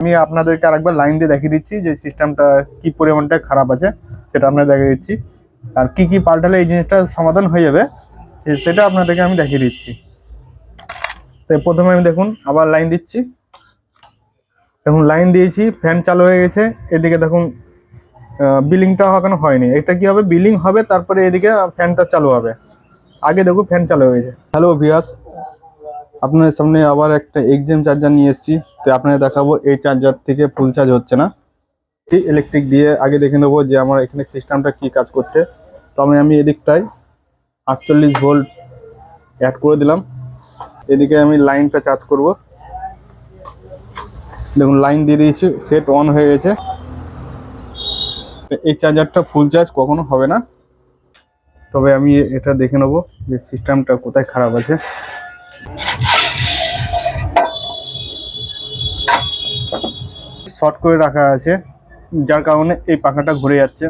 আমি আপনাদেরকে আরেকবার লাইন দিয়ে দেখিয়ে দিচ্ছি যে সিস্টেমটা কি পরিমাণটা খারাপ আছে, সেটা আপনাদের দেখিয়ে দিচ্ছি। আর কি কি পাল্টালে এই জিনিসটা সমাধান হয়ে যাবে সেটা আপনাদেরকে আমি দেখিয়ে দিচ্ছি। তো প্রথমে আমি দেখুন, আবার লাইন দিচ্ছি। দেখুন লাইন দিয়েছি ফ্যান চালু হয়ে গেছে। এদিকে দেখুন বিলিংটা এখনও হয়নি। এটা কি হবে? বিলিং হবে, তারপরে এদিকে ফ্যানটা চালু হবে। আগে দেখুন ফ্যান চালু হয়ে গেছে। হ্যালো ভিয়াস আপনাদের সামনে আবার একটা এক্সাম চার্জার নিয়ে এসেছি। তো আপনাদের দেখাবো, এই চার্জার থেকে ফুল চার্জ হচ্ছে না। ইলেকট্রিক দিয়ে আগে দেখে নেব যে আমার এখানে সিস্টেমটা কি কাজ করছে। তো আমি আমি এদিকটায় আটচল্লিশ ভোল্ট অ্যাড করে দিলাম। এদিকে আমি লাইনটা চার্জ করব। দেখুন লাইন দিয়ে দিয়েছি সেট অন হয়ে গেছে। এই চার্জারটা ফুল চার্জ কখনো হবে না। তবে আমি এটা দেখে নেব যে সিস্টেমটা কোথায় খারাপ আছে। শর্ট করে রাখা আছে, যার কারণে এই পাখাটা ঘুরে যাচ্ছে।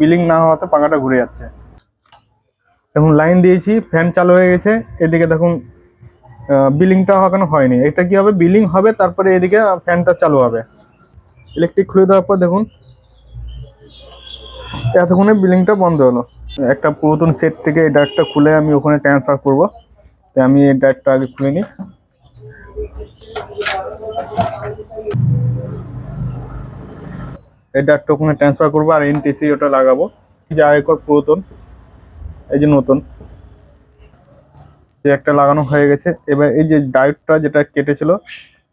বিলিং না হওয়াতে পাখাটা ঘুরে যাচ্ছে। দেখুন, লাইন দিয়েছি, ফ্যান চালু হয়ে গেছে। এদিকে দেখুন বিলিংটা এখনও হয়নি। এটা কি হবে? বিলিং হবে, তারপরে এদিকে ফ্যানটা চালু হবে। ইলেকট্রিক খুলে দেওয়ার পর দেখুন, এতক্ষণে বিলিংটা বন্ধ হলো। একটা পুরাতন সেট থেকে এই ডাকটা খুলে আমি ওখানে ট্রান্সফার করব। তাই আমি এই ডাকটা আগে খুলে নিই। এই টোকনে ট্রান্সফার করব আর এনটিসি ওটা লাগাবো। যে আগেকার পুরাতন, এই যে নতুন। যে একটা লাগানো হয়ে গেছে। এবার এই যে ডায়োডটা যেটা কেটেছিল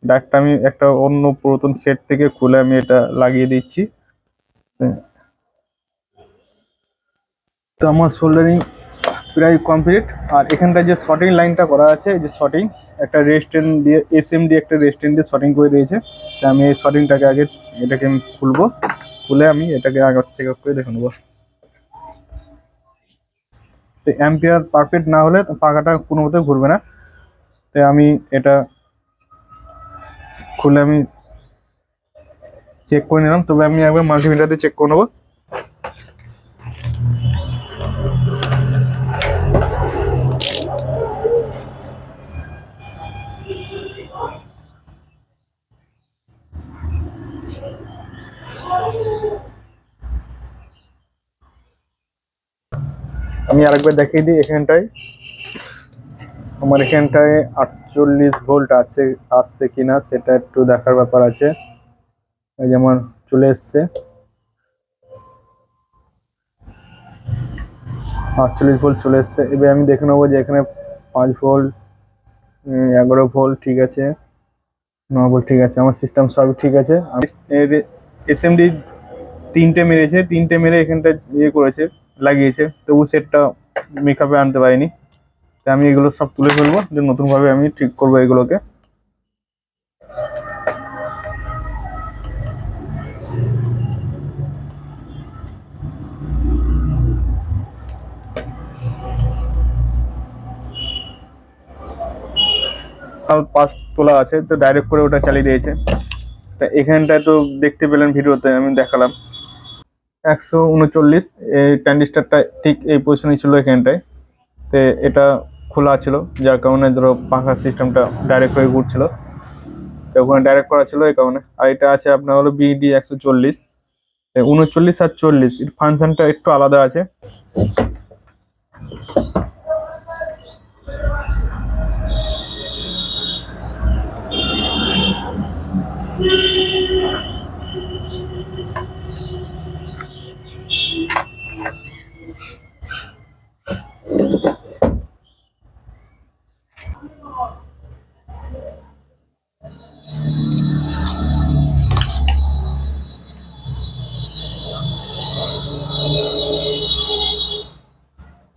ডায়োডটা আমি একটা অন্য পুরাতন সেট থেকে খুলে আমি এটা লাগিয়ে দিচ্ছি। তো আমার সোল্ডারিং প্রায় কমপ্লিট আর এখানটা যে শর্টিং লাইনটা করা আছে যে শর্টিং একটা রেস্টেন দিয়ে এসএম দিয়ে একটা রেস্টেন দিয়ে শর্টিং করে দিয়েছে। তো আমি এই শর্টিংটাকে আগে এটাকে আমি খুলবো। খুলে আমি এটাকে আগে চেক আপ করে দেখে নেব। তো অ্যাম্পিয়ার পারফেক্ট না হলে তো পাখাটা কোনো মতে ঘুরবে না। তাই আমি এটা খুলে আমি চেক করে নিলাম। তবে আমি একবার মাল্টিমিটার দিয়ে চেক করে নেব। আমি আরেকবার দেখিয়ে দিই এখানটায় আমার এখানটায় আটচল্লিশ ভোল্ট আছে আসছে কিনা সেটা একটু দেখার ব্যাপার আছে এই যে আমার চলে এসছে আটচল্লিশ ভোল্ট চলে এসছে এবার আমি দেখে নেব যে এখানে পাঁচ ভোল্ট এগারো ভোল্ট ঠিক আছে ন ভোল্ট ঠিক আছে আমার সিস্টেম সব ঠিক আছে আমি এসএমডি তিনটে মেরেছে তিনটে মেরে এখানটা ইয়ে করেছে লাগিয়েছে। তবু সেটটা মেকআপে আনতে পারিনি। তাই আমি এগুলো সব তুলে ফেলব, যে নতুনভাবে আমি ঠিক করব এগুলোকে। পাস তোলা আছে, তো ডাইরেক্ট করে ওটা চালিয়ে দিয়েছে। তা এখানটায় তো দেখতে পেলেন ভিডিওতে, আমি দেখালাম। একশো উনচল্লিশ। এই ট্যান্ডিস্টারটা ঠিক এই পজিশনে ছিল এখানটায়। তো এটা খোলা ছিল, যার কারণে ধরো পাখার সিস্টেমটা ডাইরেক্ট হয়ে ঘুরছিল। তো ওখানে ডাইরেক্ট করা ছিল এই কারণে। আর এটা আছে আপনার হলো বিডি একশো চল্লিশ। উনচল্লিশ আর চল্লিশ, এর ফাংশনটা একটু আলাদা আছে।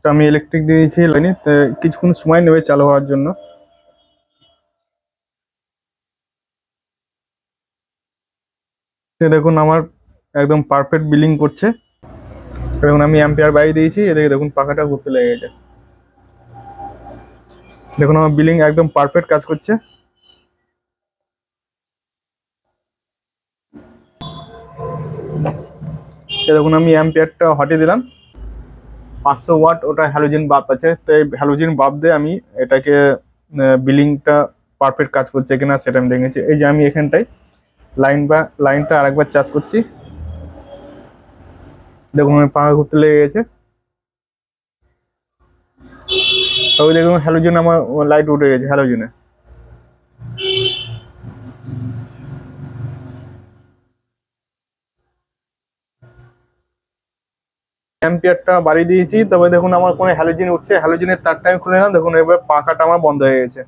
তো আমি ইলেকট্রিক দিয়ে দিয়েছি, লাইনে। কিছুক্ষণ সময় নেবে চালু হওয়ার জন্য। দেখুন, আমার একদম পারফেক্ট বিলিং করছে। দেখুন, আমি অ্যাম্পিয়ার বাইরে দিয়েছি। এদিকে দেখুন, পাখাটা ঘুরতে লেগে গেছে। দেখুন, আমার বিলিং একদম পারফেক্ট কাজ করছে। দেখুন, আমি অ্যাম্পিয়ারটা হটিয়ে দিলাম। পাঁচশো ওয়াট ওটা হ্যালোজেন বাল্ব আছে। তো এই হ্যালোজেন বাল্ব দিয়ে আমি এটাকে বিলিংটা পারফেক্ট কাজ করছে কিনা সেটা আমি দেখেছি এই যে আমি এখানটায় লাইন বা লাইনটা আরেকবার চার্জ করছি। দেখুন, আমি পাখা ঘুরতে লেগে গেছে। তবে দেখুন হ্যালোজেন আমার লাইট উঠে গেছে হ্যালোজেনে অ্যাম্পিয়ারটা বাড়িয়ে দিয়েছি। তবে দেখুন, আমার কোনো হ্যালোজিন উঠছে। হ্যালোজিনের তারটা আমি খুলে নিলাম। দেখুন, এবার পাখাটা আমার বন্ধ হয়ে গেছে।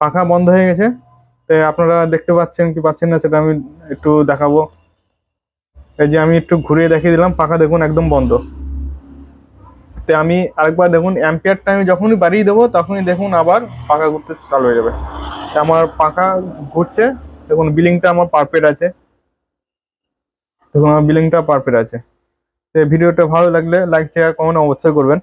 পাখা বন্ধ হয়ে গেছে। তো আপনারা দেখতে পাচ্ছেন কি পাচ্ছেন না, সেটা আমি একটু দেখাবো। এই যে আমি একটু ঘুরিয়ে দেখিয়ে দিলাম, পাখা দেখুন একদম বন্ধ। তো আমি আরেকবার দেখুন অ্যাম্পিয়ারটা আমি যখনই বাড়িয়ে দেবো, তখনই দেখুন আবার পাখা ঘুরতে চালু হয়ে যাবে। আমার পাখা ঘুরছে। দেখুন বিলিংটা আমার পারফেক্ট আছে। দেখুন, আমার বিলিংটা পারফেক্ট আছে। ভিডিওটা ভালো লাগলে লাইক শেয়ার কমেন্ট অবশ্যই করবেন।